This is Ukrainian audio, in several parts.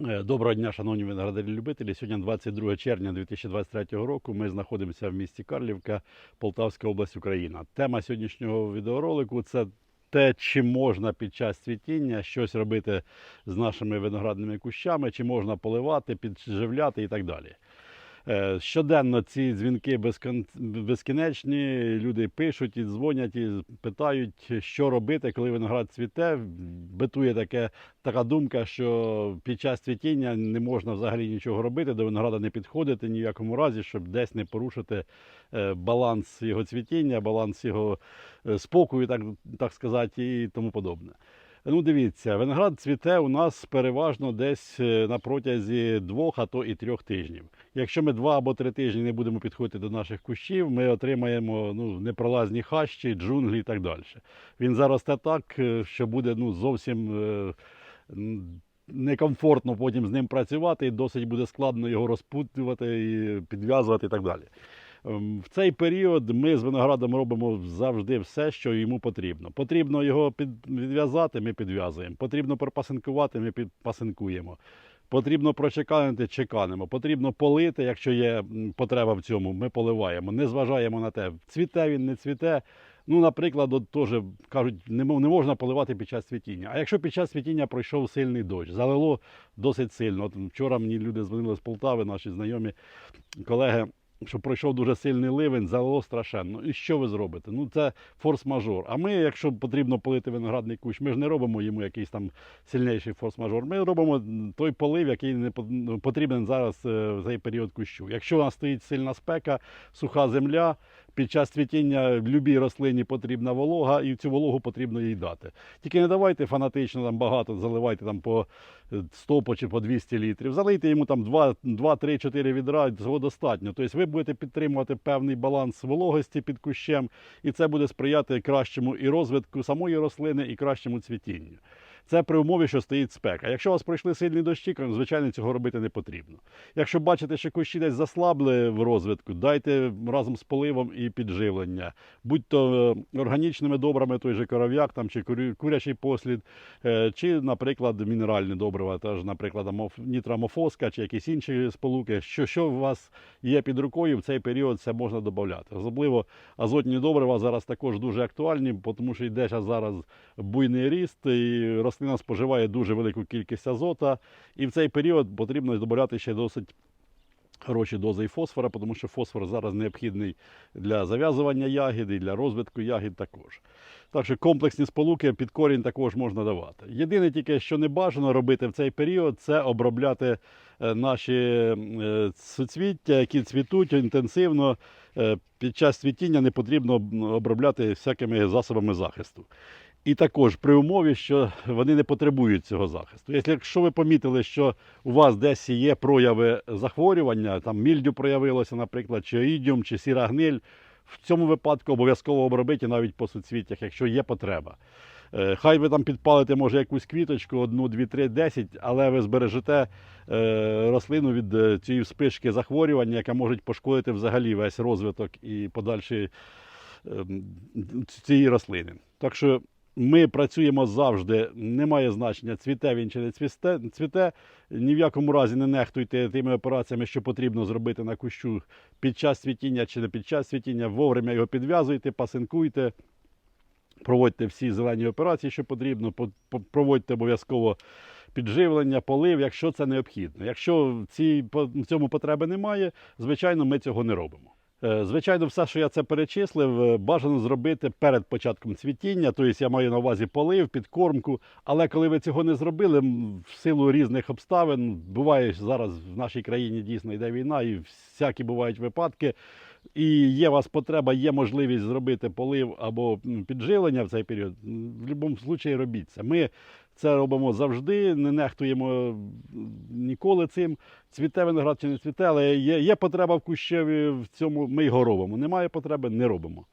Е, Доброго дня, шановні виноградарі-любителі. Сьогодні 22 червня 2023 року. Ми знаходимося в місті Карлівка, Полтавська область, Україна. Тема сьогоднішнього відеоролику це те, чи можна під час цвітіння щось робити з нашими виноградними кущами, чи можна поливати, підживляти і так далі. Е, Щоденно ці дзвінки безкінечні. Люди пишуть і дзвонять, і питають, що робити, коли виноград цвіте. Битує таке, така думка, що під час цвітіння не можна взагалі нічого робити, до винограда не підходити ні в якому разі, щоб десь не порушити е, баланс його цвітіння, баланс його е, спокою, так, так сказати, і тому подобне. Ну, дивіться, виноград цвіте у нас переважно десь е, на протязі двох, а то і трьох тижнів. Якщо ми два або три тижні не будемо підходити до наших кущів, ми отримаємо ну, непролазні хащі, джунглі і так далі. Він заросте так, е, що буде ну, зовсім е, некомфортно потім з ним працювати, і досить буде складно його розпутувати і підв'язувати і так далі. Ем, В цей період ми з виноградом робимо завжди все, що йому потрібно. Потрібно його підв'язати, ми підв'язуємо. Потрібно пропасинкувати, ми підпасинкуємо. Потрібно прочеканити, чеканимо. Потрібно полити, якщо є потреба в цьому, ми поливаємо. Не зважаємо на те, цвіте він, не цвіте. Ну, наприклад, от теж кажуть, не можна поливати під час цвітіння. А якщо під час цвітіння пройшов сильний дощ, залило досить сильно. От вчора мені люди дзвонили з Полтави, наші знайомі колеги що пройшов дуже сильний ливень, залило страшенно. І що ви зробите? Ну це форс-мажор. А ми, якщо потрібно полити виноградний кущ, ми ж не робимо йому якийсь там сильніший форс-мажор. Ми робимо той полив, який не ну, потрібен зараз е, в цей період кущу. Якщо у нас стоїть сильна спека, суха земля. Під час цвітіння любій рослині потрібна волога, і цю вологу потрібно їй дати. Тільки не давайте фанатично там багато, заливайте там по е, 100 чи по 200 літрів. Залийте йому там 2, 2 3, 4 відра, цього достатньо. Тобто ви будете підтримувати певний баланс вологості під кущем, і це буде сприяти кращому і розвитку самої рослини, і кращому цвітінню. Це при умові, що стоїть спека. Якщо у вас пройшли сильні дощі, звичайно, цього робити не потрібно. Якщо бачите, що кущі десь заслабли в розвитку, дайте разом з поливом і підживлення, будь то е, органічними добрами, той же коров'як там, чи курячий послід, е, чи, наприклад, мінеральне добрива, теж, наприклад, нітрамофоска, чи якісь інші сполуки. Що, що у вас є під рукою, в цей період це можна додати. Особливо азотні добрива зараз також дуже актуальні, тому що йде зараз буйний ріст, і рослина споживає дуже велику кількість азота. І в цей період потрібно додати ще досить хороші дози фосфора, тому що фосфор зараз необхідний для зав'язування ягід і для розвитку ягід також. Так що комплексні сполуки під корінь також можна давати. Єдине тільки, що не бажано робити в цей період, це обробляти е, наші е, суцвіття, які цвітуть інтенсивно. Е, Під час цвітіння не потрібно обробляти всякими засобами захисту. І також при умові, що вони не потребують цього захисту. Якщо- ви помітили, що у вас десь є прояви захворювання, там мільдю проявилося, наприклад, чи ідіум, чи сіра гниль, в цьому випадку обов'язково обробити навіть по суцвіттях, якщо є потреба. Е, Хай ви там підпалите, може, якусь квіточку, одну, дві, три, десять, але ви збережете е, рослину від е, цієї вспишки захворювання, яка може пошкодити взагалі весь розвиток і подальший ем, цієї рослини. Так що ми працюємо завжди, немає значення, цвіте він чи не цвісте, цвіте. Ні в якому разі не нехтуйте тими операціями, що потрібно зробити на кущу під час цвітіння чи не під час цвітіння. Вовремя його підв'язуйте, пасинкуйте, проводьте всі зелені операції, що потрібно, по- по- проводьте обов'язково підживлення, полив, якщо це необхідно. Якщо в цьому потреби немає, звичайно, ми цього не робимо. Е, Звичайно, все, що я це перечислив, е, бажано зробити перед початком цвітіння, тобто я маю на увазі полив, підкормку. Але коли ви цього не зробили, в силу різних обставин, буває зараз в нашій країні дійсно йде війна, і всякі бувають випадки. І є у вас потреба, є можливість зробити полив або підживлення в цей період. В будь-якому випадку робіть це. Ми це робимо завжди, не нехтуємо ніколи цим. Цвіте виноград чи не цвіте, але є, є потреба в кущеві в цьому, ми його робимо. Немає потреби, не робимо.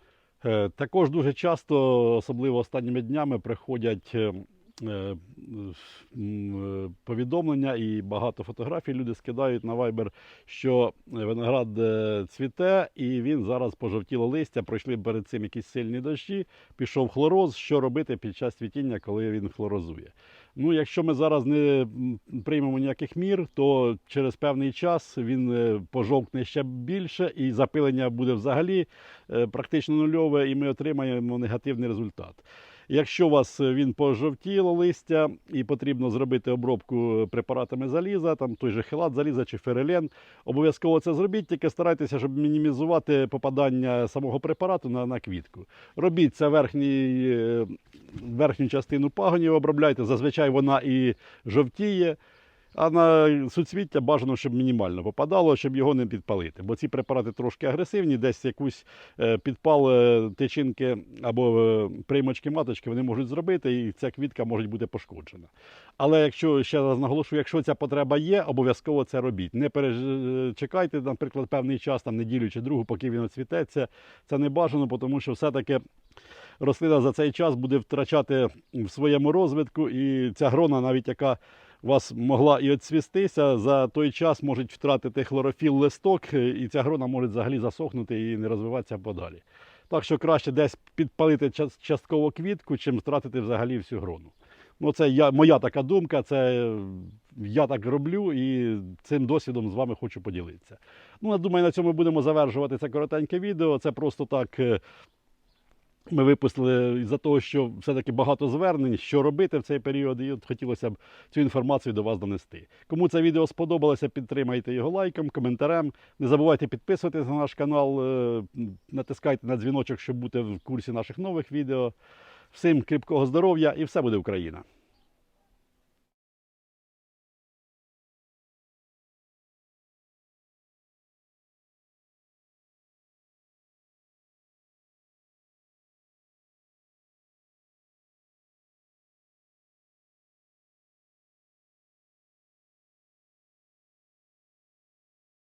Е, Також дуже часто, особливо останніми днями, приходять е, повідомлення і багато фотографій люди скидають на Viber, що виноград е, цвіте і він зараз пожовтіло листя, пройшли перед цим якісь сильні дощі, пішов хлороз. Що робити під час цвітіння, коли він хлорозує? Ну, якщо ми зараз не приймемо ніяких мір, то через певний час він е, пожовкне ще більше, і запилення буде взагалі е, практично нульове, і ми отримаємо негативний результат. Якщо у вас е, він пожовтіло листя і потрібно зробити обробку препаратами заліза, там той же хелат заліза чи ферелен, обов'язково це зробіть, тільки старайтеся, щоб мінімізувати попадання самого препарату на, на квітку. Робіть це верхній, е, верхню частину пагонів, обробляйте. Зазвичай вона і жовтіє. А на суцвіття бажано, щоб мінімально попадало, щоб його не підпалити. Бо ці препарати трошки агресивні, десь якусь е, підпал е, тичинки або е, приймочки маточки вони можуть зробити, і ця квітка може бути пошкоджена. Але якщо ще раз наголошую, якщо ця потреба є, обов'язково це робіть. Не перечекайте, наприклад, певний час, там неділю чи другу, поки він оцвітеться. Це не бажано, тому що все-таки рослина за цей час буде втрачати в своєму розвитку, і ця грона, навіть яка у вас могла і оцвістися, за той час можуть втратити хлорофіл листок, е, і ця грона може взагалі засохнути і не розвиватися подалі. Так що краще десь підпалити частково квітку, чим втратити взагалі всю грону. Ну, це я, моя така думка, це е, я так роблю і цим досвідом з вами хочу поділитися. Ну, я думаю, на цьому будемо завершувати це коротеньке відео. Це просто так. Ми випустили із-за того, що все-таки багато звернень, що робити в цей період, і от хотілося б цю інформацію до вас донести. Кому це відео сподобалося, підтримайте його лайком, коментарем. Не забувайте підписуватися на наш канал, е, натискайте на дзвіночок, щоб бути в курсі наших нових відео. Всім кріпкого здоров'я і все буде Україна!